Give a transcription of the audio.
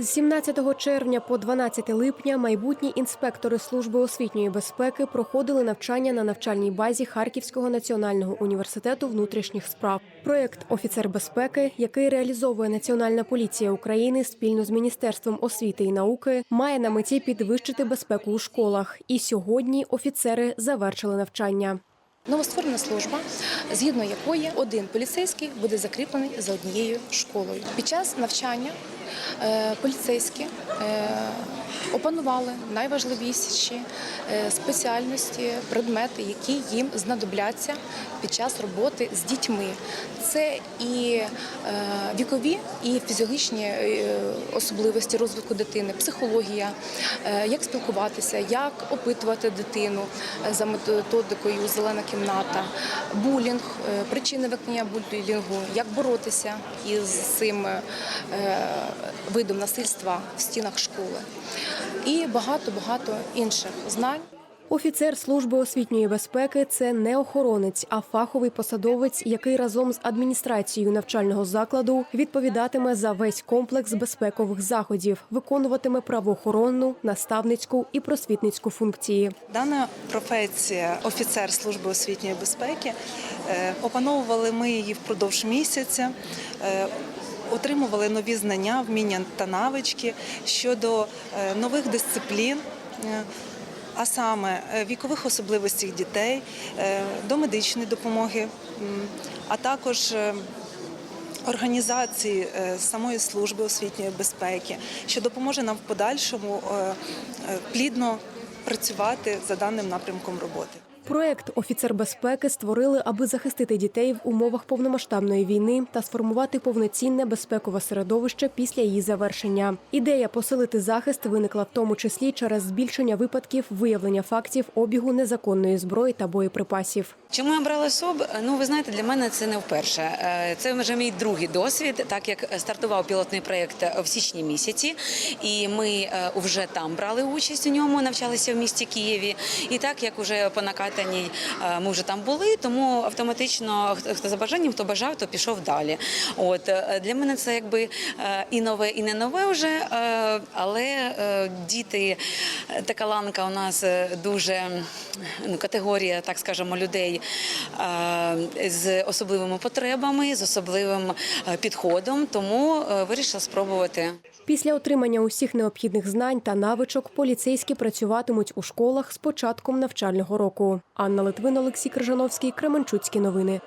З 17 червня по 12 липня майбутні інспектори служби освітньої безпеки проходили навчання на навчальній базі Харківського національного університету внутрішніх справ. Проєкт Офіцер безпеки, який реалізовує Національна поліція України спільно з Міністерством освіти і науки, має на меті підвищити безпеку у школах. І сьогодні офіцери завершили навчання. Новостворена служба, згідно якої один поліцейський буде закріплений за однією школою. Під час навчання е, поліцейські е, опанували найважливіші е, спеціальності, предмети, які їм знадобляться під час роботи з дітьми. Це і вікові, і фізіологічні особливості розвитку дитини, психологія, як спілкуватися, як опитувати дитину за методикою зелена кімната, булінг, е, причини виконання булінгу, як боротися із цим е, видом насильства в стінах школи. І багато багато інших знань. Офіцер служби освітньої безпеки це не охоронець, а фаховий посадовець, який разом з адміністрацією навчального закладу відповідатиме за весь комплекс безпекових заходів, виконуватиме правоохоронну, наставницьку і просвітницьку функції. Дана професія офіцер служби освітньої безпеки. е, Опановували ми її впродовж місяця. е, Отримували нові знання, вміння та навички щодо е, нових дисциплін, а саме е, вікових особливостей дітей, е, до медичної допомоги, а також е, організації самої служби освітньої безпеки, що допоможе нам в подальшому плідно працювати за даним напрямком роботи. Проект Офіцер безпеки створили, аби захистити дітей в умовах повномасштабної війни та сформувати повноцінне безпекове середовище після її завершення. Ідея посилити захист виникла в тому числі через збільшення випадків виявлення фактів обігу незаконної зброї та боєприпасів. Чому я брала СОБ? Ну, ви знаєте, для мене це не вперше. Е, Це вже мій другий досвід, так як стартував пілотний проєкт в січні місяці, і ми е, вже там брали участь у ньому, навчалися в місті Києві. І так як уже по накатаній е, ми вже там були, тому автоматично хто- за бажанням, хто бажав, то пішов далі. От е, для мене це якби е, і нове, і не нове вже, але діти, така ланка у нас дуже ну, категорія, так скажемо, людей з особливими потребами, з особливим підходом, тому вирішила спробувати. Після отримання усіх необхідних знань та навичок поліцейські працюватимуть у школах з початком навчального року. Анна Литвин, Олексій Крижановський, Кременчуцькі новини.